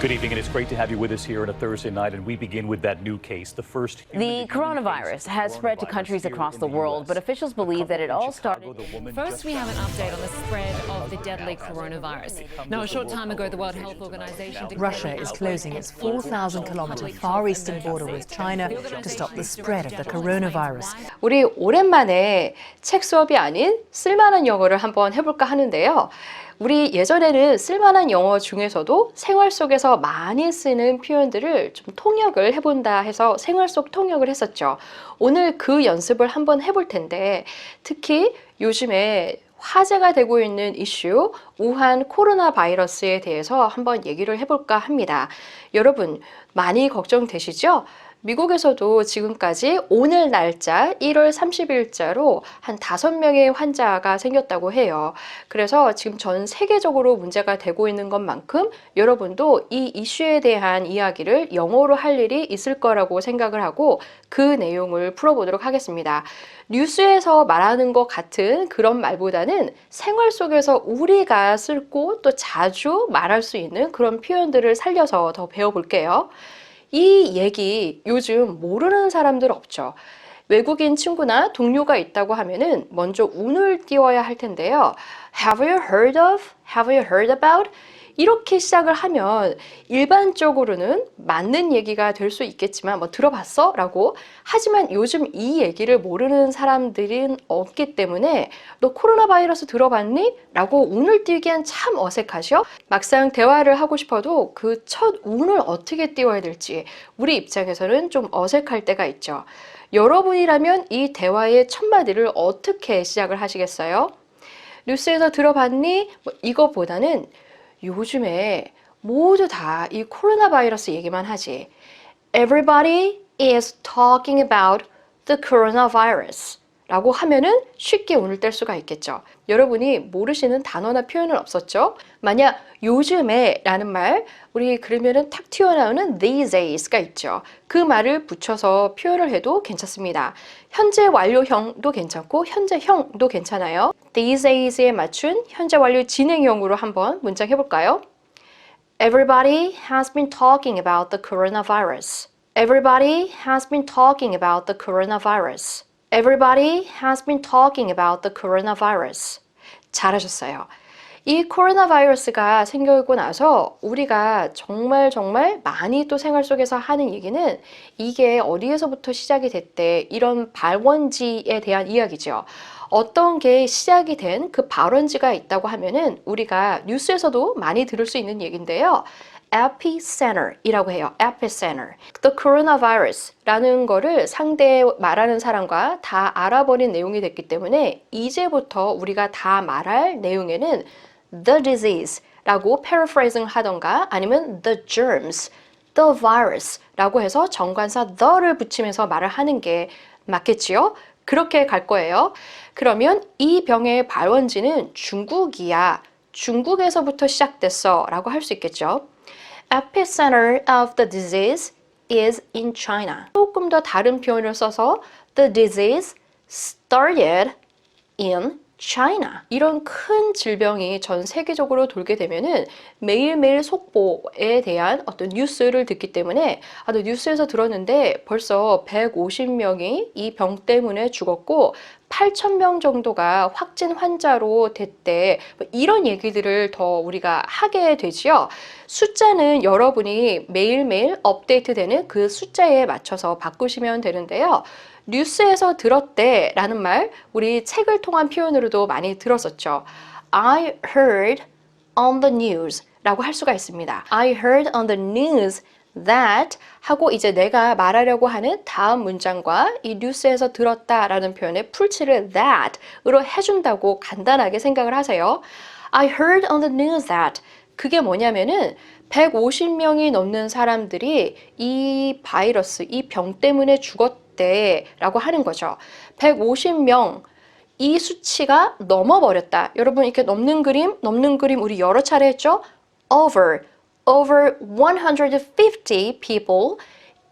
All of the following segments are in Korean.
Good evening, and it's great to have you with us here on a Thursday night. And we begin with that new case, the first. The coronavirus has spread to countries across the world, but officials believe that it all started. First, we have an update on the spread of the deadly coronavirus. Now, a short time ago, the World Health Organization declared Russia is closing its 4,000 kilometer far eastern border with China to stop the spread of the coronavirus. 우리 오랜만에 책 수업이 아닌 쓸만한 영어를 한번 해볼까 하는데요. 우리 예전에는 쓸만한 영어 중에서도 생활 속에서 많이 쓰는 표현들을 좀 통역을 해본다 해서 생활 속 통역을 했었죠. 오늘 그 연습을 한번 해볼 텐데 특히 요즘에 화제가 되고 있는 이슈 우한 코로나 바이러스에 대해서 한번 얘기를 해볼까 합니다. 여러분 많이 걱정되시죠? 미국에서도 지금까지 오늘 날짜 1월 30일자로 한 5명의 환자가 생겼다고 해요. 그래서 지금 전 세계적으로 문제가 되고 있는 것만큼 여러분도 이 이슈에 대한 이야기를 영어로 할 일이 있을 거라고 생각을 하고 그 내용을 풀어보도록 하겠습니다. 뉴스에서 말하는 것 같은 그런 말보다는 생활 속에서 우리가 쓸고 또 자주 말할 수 있는 그런 표현들을 살려서 더 배워볼게요. 이 얘기 요즘 모르는 사람들 없죠. 외국인 친구나 동료가 있다고 하면은 먼저 운을 띄워야 할 텐데요. Have you heard of? Have you heard about? 이렇게 시작을 하면 일반적으로는 맞는 얘기가 될 수 있겠지만 뭐 들어봤어? 라고 하지만 요즘 이 얘기를 모르는 사람들은 없기 때문에 너 코로나 바이러스 들어봤니? 라고 운을 띄기엔 참 어색하죠? 막상 대화를 하고 싶어도 그 첫 운을 어떻게 띄워야 될지 우리 입장에서는 좀 어색할 때가 있죠. 여러분이라면 이 대화의 첫 마디를 어떻게 시작을 하시겠어요? 뉴스에서 들어봤니? 뭐 이거보다는 요즘에 모두 다 이 코로나 바이러스 얘기만 하지. Everybody is talking about the coronavirus. 라고 하면은 쉽게 운을 뗄 수가 있겠죠. 여러분이 모르시는 단어나 표현은 없었죠? 만약 요즘에 라는 말, 우리 그러면은 탁 튀어나오는 these days가 있죠. 그 말을 붙여서 표현을 해도 괜찮습니다. 현재 완료형도 괜찮고 현재형도 괜찮아요. these days에 맞춘 현재 완료 진행형으로 한번 문장 해볼까요? Everybody has been talking about the coronavirus. Everybody has been talking about the coronavirus. Everybody has been talking about the coronavirus. 잘하셨어요. 이 코로나 바이러스가 생기고 나서 우리가 정말 정말 많이 또 생활 속에서 하는 얘기는 이게 어디에서부터 시작이 됐대 이런 발원지에 대한 이야기죠. 어떤 게 시작이 된 그 발원지가 있다고 하면은 우리가 뉴스에서도 많이 들을 수 있는 얘기인데요. Epicenter이라고 해요. epicenter. The coronavirus라는 거를 상대 말하는 사람과 다 알아버린 내용이 됐기 때문에 이제부터 우리가 다 말할 내용에는 the disease라고 paraphrasing 하던가 아니면 the germs, the virus라고 해서 정관사 the를 붙이면서 말을 하는 게 맞겠지요? 그렇게 갈 거예요. 그러면 이 병의 발원지는 중국이야. 중국에서부터 시작됐어 라고 할 수 있겠죠. Epicenter of the disease is in China. 조금 더 다른 표현을 써서 the disease started in China. 이런 큰 질병이 전 세계적으로 돌게 되면은 매일매일 속보에 대한 어떤 뉴스를 듣기 때문에 아, 너 뉴스에서 들었는데 벌써 150명이 이 병 때문에 죽었고 8,000명 정도가 확진 환자로 됐대. 뭐 이런 얘기들을 더 우리가 하게 되지요. 숫자는 여러분이 매일매일 업데이트되는 그 숫자에 맞춰서 바꾸시면 되는데요. 뉴스에서 들었대 라는 말, 우리 책을 통한 표현으로도 많이 들었었죠. I heard on the news 라고 할 수가 있습니다. I heard on the news that 하고 이제 내가 말하려고 하는 다음 문장과 이 뉴스에서 들었다 라는 표현의 풀칠을 that으로 해준다고 간단하게 생각을 하세요. I heard on the news that 그게 뭐냐면은 150명이 넘는 사람들이 이 바이러스, 이 병 때문에 죽었대 라고 하는 거죠. 150명 이 수치가 넘어버렸다. 여러분 이렇게 넘는 그림, 넘는 그림 우리 여러 차례 했죠? over over 150 people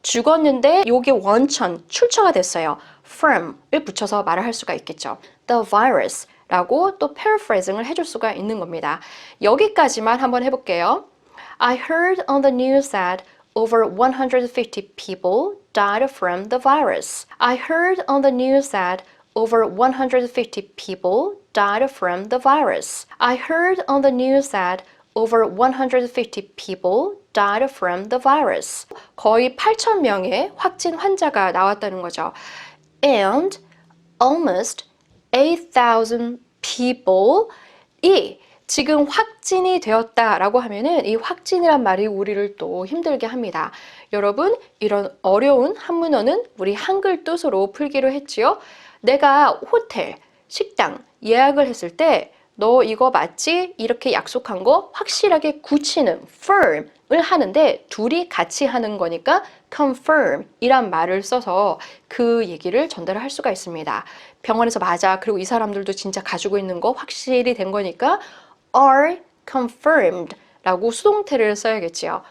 죽었는데 요게 원천, 출처가 됐어요. from을 붙여서 말을 할 수가 있겠죠. The virus 라고 또 paraphrasing을 해줄 수가 있는 겁니다. 여기까지만 한번 해볼게요. I heard on the news that over 150 people died from the virus. I heard on the news that over 150 people died from the virus. I heard on the news that over 150 people died from the virus. 거의 8천 명의 확진 환자가 나왔다는 거죠. And almost 8,000 people이 지금 확진이 되었다라고 하면은 이 확진이란 말이 우리를 또 힘들게 합니다. 여러분, 이런 어려운 한문어는 우리 한글 뜻으로 풀기로 했지요. 내가 호텔, 식당 예약을 했을 때 너 이거 맞지? 이렇게 약속한 거 확실하게 굳히는 firm을 하는데 둘이 같이 하는 거니까 confirm 이란 말을 써서 그 얘기를 전달할 수가 있습니다. 병원에서 맞아. 그리고 이 사람들도 진짜 가지고 있는 거 확실히 된 거니까 are confirmed 라고 수동태를 써야겠지요.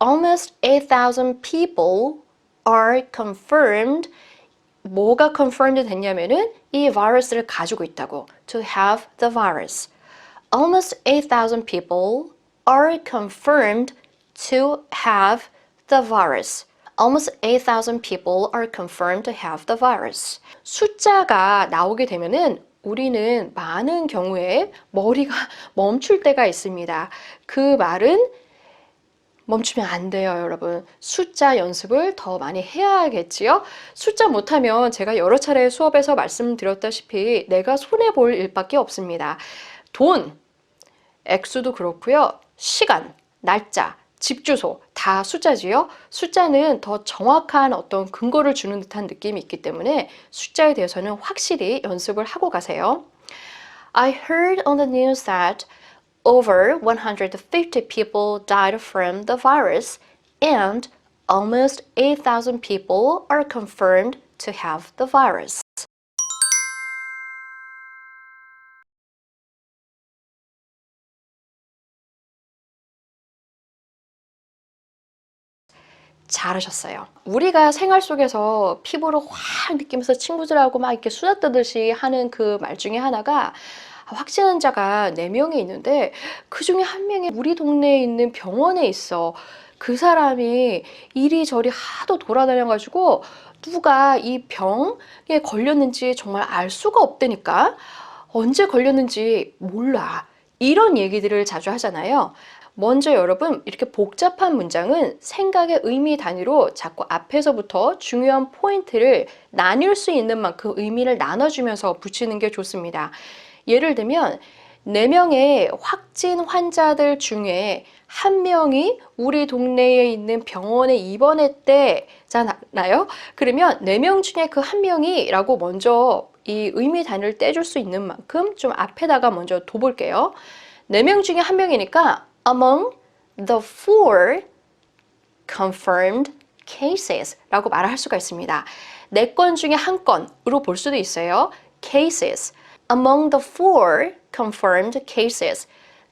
Almost 8,000 people are confirmed 뭐가 confirmed 됐냐면은 이 바이러스를 가지고 있다고 to have the virus. Almost 8,000 people are confirmed to have the virus. Almost 8,000 people are confirmed to have the virus. 숫자가 나오게 되면은 우리는 많은 경우에 머리가 멈출 때가 있습니다. 그 말은 멈추면 안 돼요, 여러분. 숫자 연습을 더 많이 해야겠지요? 숫자 못하면 제가 여러 차례 수업에서 말씀드렸다시피 내가 손해볼 일밖에 없습니다. 돈, 액수도 그렇고요. 시간, 날짜, 집 주소 다 숫자지요. 숫자는 더 정확한 어떤 근거를 주는 듯한 느낌이 있기 때문에 숫자에 대해서는 확실히 연습을 하고 가세요. I heard on the news that over 150 people died from the virus and almost 8,000 people are confirmed to have the virus. 잘하셨어요. 우리가 생활 속에서 피부를 확 느끼면서 친구들하고 막 이렇게 수다 뜨듯이 하는 그 말 중에 하나가 확진 환자가 4명이 있는데 그 중에 한 명이 우리 동네에 있는 병원에 있어. 그 사람이 이리저리 하도 돌아다녀가지고 누가 이 병에 걸렸는지 정말 알 수가 없다니까. 언제 걸렸는지 몰라. 이런 얘기들을 자주 하잖아요. 먼저 여러분 이렇게 복잡한 문장은 생각의 의미 단위로 자꾸 앞에서부터 중요한 포인트를 나눌 수 있는 만큼 의미를 나눠주면서 붙이는 게 좋습니다. 예를 들면 4명의 확진 환자들 중에 한 명이 우리 동네에 있는 병원에 입원했대잖아요. 그러면 4명 중에 그 한 명이 라고 먼저 이 의미 단위를 떼줄 수 있는 만큼 좀 앞에다가 먼저 둬볼게요. 4명 중에 한 명이니까 among the four confirmed cases 라고 말을 할 수가 있습니다. 네건 중에 한 건으로 볼 수도 있어요. cases. Among the four confirmed cases.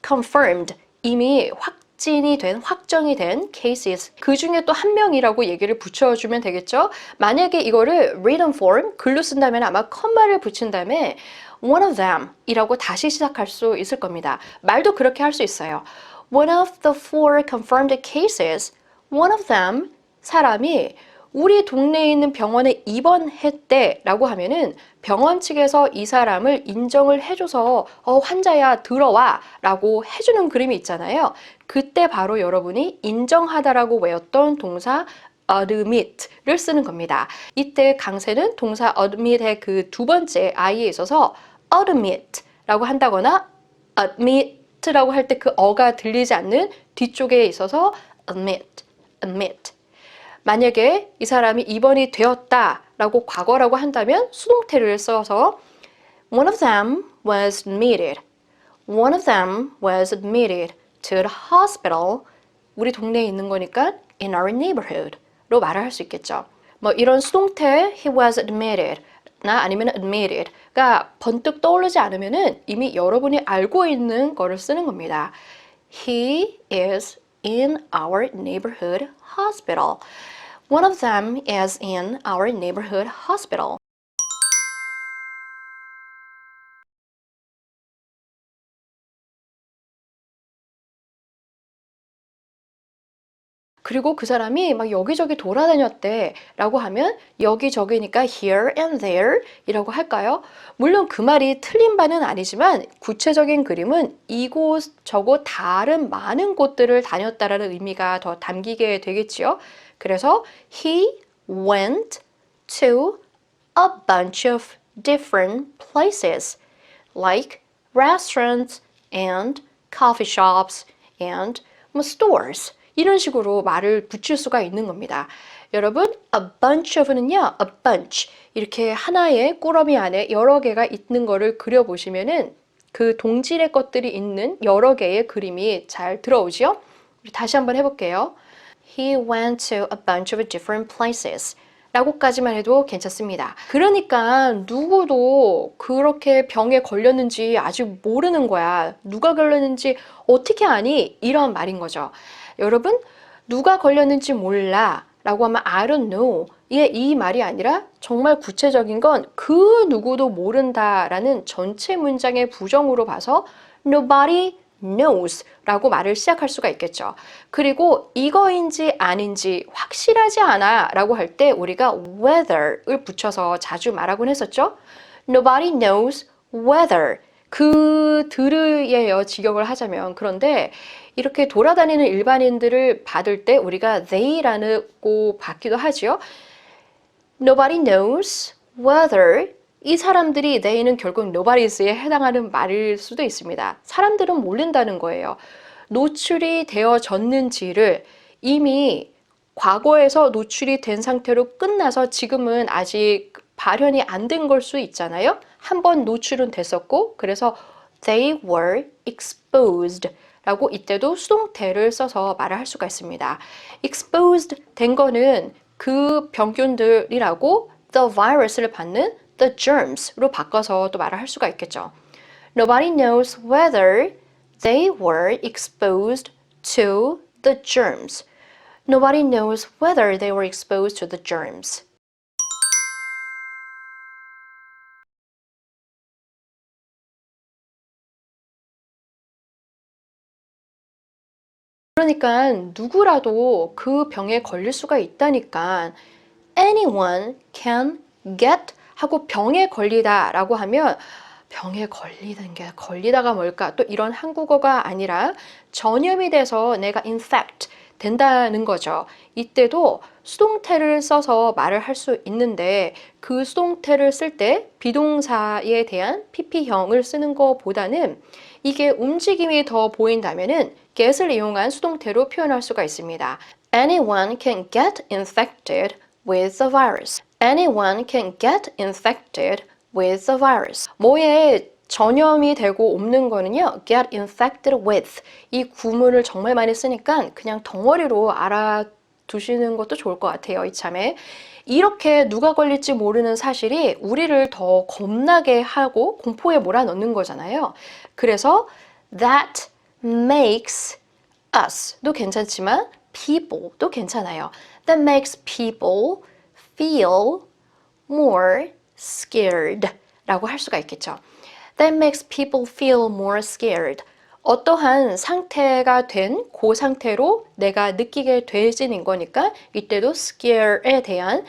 confirmed 이미 확진이 된 확정이 된 cases 그 중에 또 한 명이라고 얘기를 붙여주면 되겠죠. 만약에 이거를 written form 글로 쓴다면 아마 컴마를 붙인 다음에 one of them 이라고 다시 시작할 수 있을 겁니다. 말도 그렇게 할 수 있어요. One of the four confirmed cases, one of them 사람이 우리 동네에 있는 병원에 입원했대 라고 하면은 병원 측에서 이 사람을 인정을 해줘서 어, 환자야 들어와 라고 해주는 그림이 있잖아요. 그때 바로 여러분이 인정하다라고 외웠던 동사 admit를 쓰는 겁니다. 이때 강세는 동사 admit의 그 두 번째 i에 있어서 admit라고 한다거나 admit라고 할 때 그 어가 들리지 않는 뒤쪽에 있어서 admit, admit. 만약에 이 사람이 입원이 되었다 라고 과거라고 한다면 수동태를 써서 one of them was admitted. One of them was admitted to the hospital. 우리 동네에 있는 거니까 in our neighborhood로 말을 할 수 있겠죠. 뭐 이런 수동태 he was admitted 나 아니면 admitted가 번뜩 떠오르지 않으면은 이미 여러분이 알고 있는 거를 쓰는 겁니다. He is in our neighborhood hospital. One of them is in our neighborhood hospital. 그리고 그 사람이 막 여기저기 돌아다녔대 라고 하면 여기저기니까 here and there 이라고 할까요? 물론 그 말이 틀린 바는 아니지만 구체적인 그림은 이곳 저곳 다른 많은 곳들을 다녔다라는 의미가 더 담기게 되겠지요. 그래서 he went to a bunch of different places like restaurants and coffee shops and 뭐 stores 이런 식으로 말을 붙일 수가 있는 겁니다. 여러분, a bunch of는요, a bunch 이렇게 하나의 꾸러미 안에 여러 개가 있는 거를 그려보시면은 그 동질의 것들이 있는 여러 개의 그림이 잘 들어오지요? 다시 한번 해볼게요. He went to a bunch of different places. 라고까지만 해도 괜찮습니다. 그러니까 누구도 그렇게 병에 걸렸는지 아직 모르는 거야. 누가 걸렸는지 어떻게 아니? 이런 말인 거죠. 여러분, 누가 걸렸는지 몰라. 라고 하면 I don't know. 예, 이 말이 아니라 정말 구체적인 건 그 누구도 모른다 라는 전체 문장의 부정으로 봐서 nobody knows 라고 말을 시작할 수가 있겠죠. 그리고 이거인지 아닌지 확실하지 않아 라고 할 때 우리가 whether을 붙여서 자주 말하곤 했었죠. Nobody knows whether 그 들의예요 직역을 하자면 그런데 이렇게 돌아다니는 일반인들을 받을 때 우리가 they라고 받기도 하지요. Nobody knows whether 이 사람들이 they는 결국 nobodies에 해당하는 말일 수도 있습니다. 사람들은 모른다는 거예요. 노출이 되어졌는지를 이미 과거에서 노출이 된 상태로 끝나서 지금은 아직 발현이 안 된 걸 수 있잖아요. 한 번 노출은 됐었고 그래서 they were exposed 라고 이때도 수동태를 써서 말을 할 수가 있습니다. exposed 된 거는 그 병균들이라고 the virus를 받는 the germs로 바꿔서 또 말을 할 수가 있겠죠. Nobody knows whether they were exposed to the germs. Nobody knows whether they were exposed to the germs. 그러니까 누구라도 그 병에 걸릴 수가 있다니까 anyone can get 하고 병에 걸리다 라고 하면 병에 걸리는 게 걸리다가 뭘까 또 이런 한국어가 아니라 전염이 돼서 내가 infect 된다는 거죠. 이때도 수동태를 써서 말을 할 수 있는데 그 수동태를 쓸 때 비동사에 대한 pp형을 쓰는 것보다는 이게 움직임이 더 보인다면 은 get을 이용한 수동태로 표현할 수가 있습니다. Anyone can get infected with the virus. Anyone can get infected with the virus. 뭐에 전염이 되고 옮는 거는요, get infected with. 이 구문을 정말 많이 쓰니까 그냥 덩어리로 알아 두시는 것도 좋을 것 같아요, 이참에. 이렇게 누가 걸릴지 모르는 사실이 우리를 더 겁나게 하고 공포에 몰아넣는 거잖아요. 그래서 that makes us도 괜찮지만 people도 괜찮아요. That makes people feel more scared 라고 할 수가 있겠죠. That makes people feel more scared. 어떠한 상태가 된 그 상태로 내가 느끼게 되지는 거니까 이때도 scare에 대한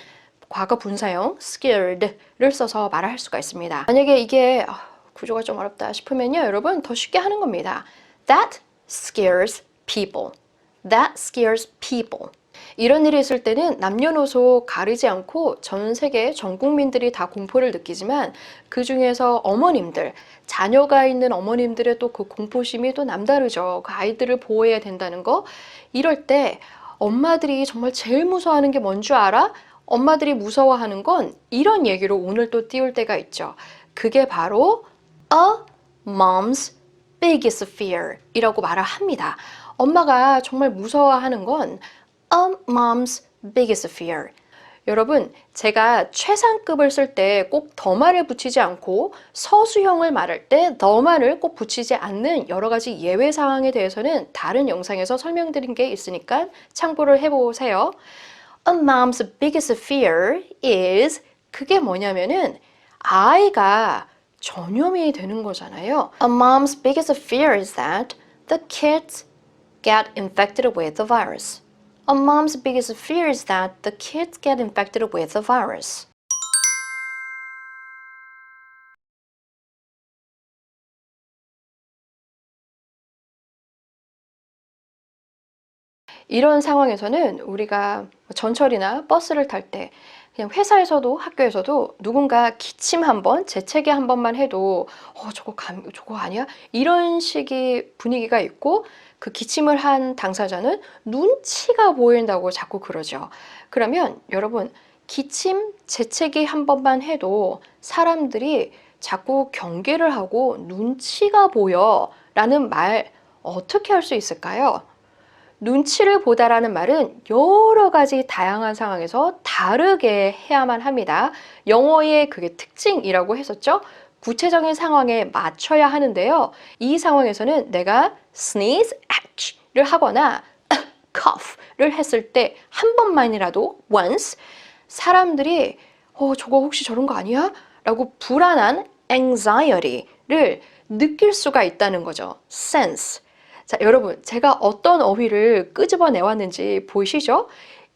과거 분사형 scared를 써서 말할 수가 있습니다. 만약에 이게 아, 구조가 좀 어렵다 싶으면요, 여러분 더 쉽게 하는 겁니다. That scares people. That scares people. 이런 일이 있을 때는 남녀노소 가리지 않고 전 세계 전 국민들이 다 공포를 느끼지만 그 중에서 어머님들, 자녀가 있는 어머님들의 또 그 공포심이 또 남다르죠. 그 아이들을 보호해야 된다는 거. 이럴 때 엄마들이 정말 제일 무서워하는 게 뭔 줄 알아? 엄마들이 무서워하는 건 이런 얘기로 오늘 또 띄울 때가 있죠. 그게 바로 a mom's biggest fear 이라고 말을 합니다. 엄마가 정말 무서워하는 건 a mom's biggest fear. 여러분, 제가 최상급을 쓸 때 꼭 더만을 붙이지 않고 서수형을 말할 때 더만을 꼭 붙이지 않는 여러 가지 예외 사항에 대해서는 다른 영상에서 설명드린 게 있으니까 참고를 해보세요. A mom's biggest fear is 그게 뭐냐면은 아이가 전염이 되는 거잖아요. A mom's biggest fear is that the kids get infected with the virus. A mom's biggest fear is that the kids get infected with the virus. 이런 상황에서는 우리가 전철이나 버스를 탈 때 그냥 회사에서도 학교에서도 누군가 기침 한 번, 재채기 한 번만 해도 어 저거 감 저거 아니야? 이런 식의 분위기가 있고 그 기침을 한 당사자는 눈치가 보인다고 자꾸 그러죠. 그러면 여러분 기침, 재채기 한 번만 해도 사람들이 자꾸 경계를 하고 눈치가 보여 라는 말 어떻게 할 수 있을까요? 눈치를 보다라는 말은 여러 가지 다양한 상황에서 다르게 해야만 합니다. 영어의 그게 특징이라고 했었죠. 구체적인 상황에 맞춰야 하는데요. 이 상황에서는 내가 sneeze, ach를 하거나 cough를 했을 때 한 번만이라도 once 사람들이 어 저거 혹시 저런 거 아니야? 라고 불안한 anxiety를 느낄 수가 있다는 거죠. sense. 자, 여러분, 제가 어떤 어휘를 끄집어 내왔는지 보이시죠?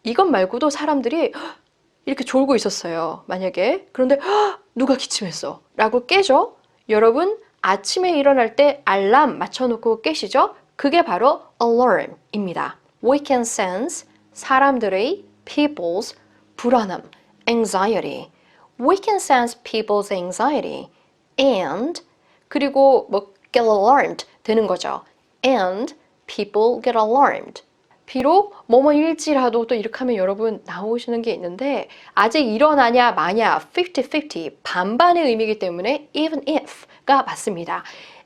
이것 말고도 사람들이 헉, 이렇게 졸고 있었어요. 만약에. 그런데 헉, 누가 기침했어. 라고 깨죠? 여러분, 아침에 일어날 때 알람 맞춰놓고 깨시죠? 그게 바로 alarm입니다. We can sense 사람들의 people's 불안함, anxiety. We can sense people's anxiety and 그리고 뭐 get alarmed 되는 거죠. And people get alarmed. 비록 뭐뭐일지라도 또 이렇게 하면 여러분 나오시는 게 있는데 아직 일어나냐 마냐 50-50 반반의 의미이기 때문에 even if가 맞습니다.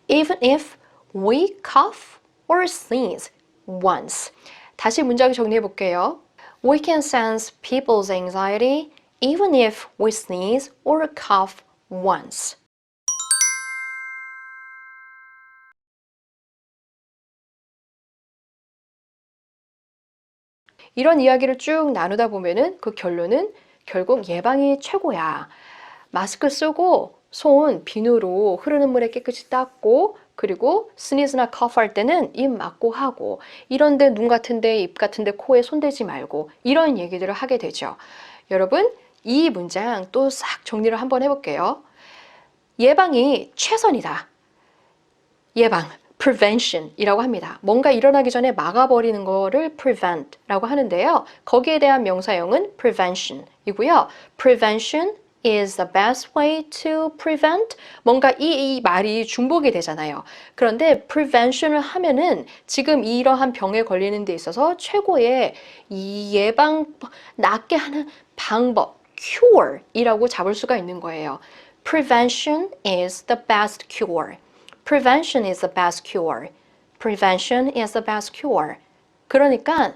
Even if we cough or sneeze once. 다시 문장 정리해 볼게요. We can sense people's anxiety even if we sneeze or cough once. 이런 이야기를 쭉 나누다 보면은 그 결론은 결국 예방이 최고야. 마스크 쓰고 손 비누로 흐르는 물에 깨끗이 닦고 그리고 스니즈나 커프 할 때는 입 막고 하고 이런데 눈 같은데 입 같은데 코에 손대지 말고 이런 얘기들을 하게 되죠. 여러분 이 문장 또 싹 정리를 한번 해볼게요. 예방이 최선이다. 예방, prevention이라고 합니다. 뭔가 일어나기 전에 막아버리는 거를 prevent라고 하는데요. 거기에 대한 명사형은 prevention이고요. prevention is the best way to prevent. 뭔가 이, 이 말이 중복이 되잖아요. 그런데 prevention을 하면은 지금 이러한 병에 걸리는 데 있어서 최고의 이 예방, 낫게 하는 방법, cure이라고 잡을 수가 있는 거예요. Prevention is the best cure. Prevention is the best cure. Prevention is the best cure. 그러니까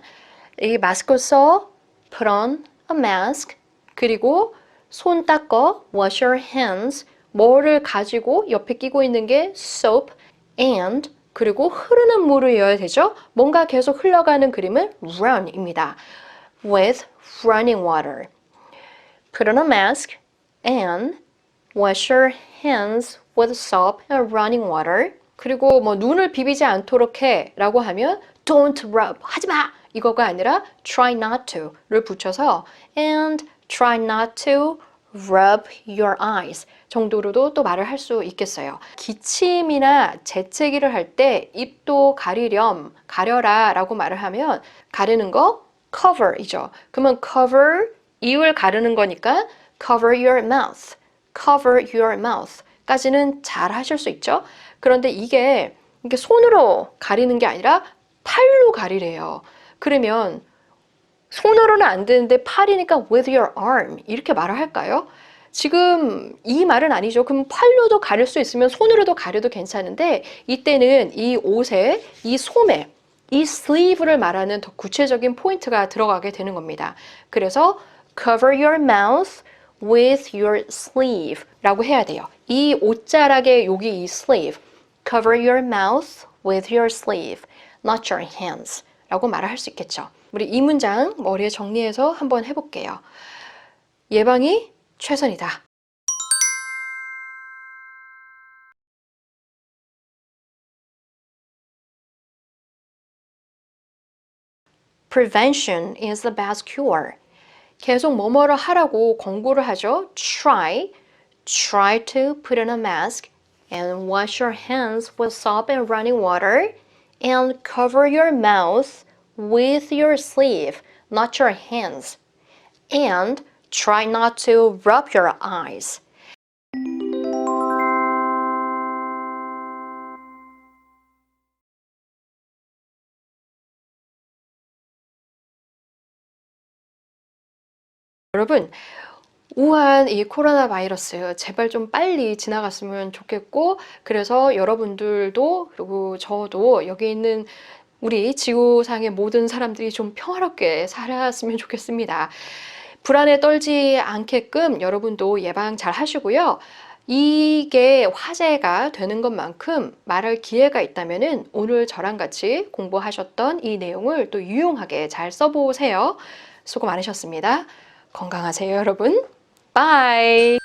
이 마스크 써, put on a mask, 그리고 손 닦어, wash your hands, 뭐를 가지고 옆에 끼고 있는 게 soap and 그리고 흐르는 물을 이어야 되죠. 뭔가 계속 흘러가는 그림은 run입니다. with running water. Put on a mask and wash your hands with soap and running water. 그리고 뭐 눈을 비비지 않도록 해 라고 하면 don't rub 하지 마 이거가 아니라 try not to를 붙여서 and try not to rub your eyes 정도로도 또 말을 할 수 있겠어요. 기침이나 재채기를 할 때 입도 가리렴 가려라 라고 말을 하면 가리는 거 cover이죠. 그러면 cover 입을 가르는 거니까 cover your mouth, cover your mouth 까지는 잘 하실 수 있죠. 그런데 이게 이게 손으로 가리는 게 아니라 팔로 가리래요. 그러면 손으로는 안 되는데 팔이니까 with your arm 이렇게 말을 할까요? 지금 이 말은 아니죠. 그럼 팔로도 가릴 수 있으면 손으로도 가려도 괜찮은데 이때는 이 옷에 이 소매 이 sleeve를 말하는 더 구체적인 포인트가 들어가게 되는 겁니다. 그래서 cover your mouth with your sleeve 라고 해야 돼요. 이 옷자락의 여기 이 sleeve cover your mouth with your sleeve not your hands 라고 말을 할수 있겠죠. 우리 이 문장 머리에 정리해서 한번 해볼게요. 예방이 최선이다. prevention is the best cure. 계속 뭐뭐를 하라고 권고를 하죠. try, try to put on a mask and wash your hands with soap and running water and cover your mouth with your sleeve, not your hands. And try not to rub your eyes. 여러분, 우한 이 코로나 바이러스 제발 좀 빨리 지나갔으면 좋겠고, 그래서 여러분들도 그리고 저도 여기 있는 우리 지구상의 모든 사람들이 좀 평화롭게 살았으면 좋겠습니다. 불안에 떨지 않게끔 여러분도 예방 잘 하시고요. 이게 화제가 되는 것만큼 말할 기회가 있다면은 오늘 저랑 같이 공부하셨던 이 내용을 또 유용하게 잘 써보세요. 수고 많으셨습니다. 건강하세요, 여러분. 바이.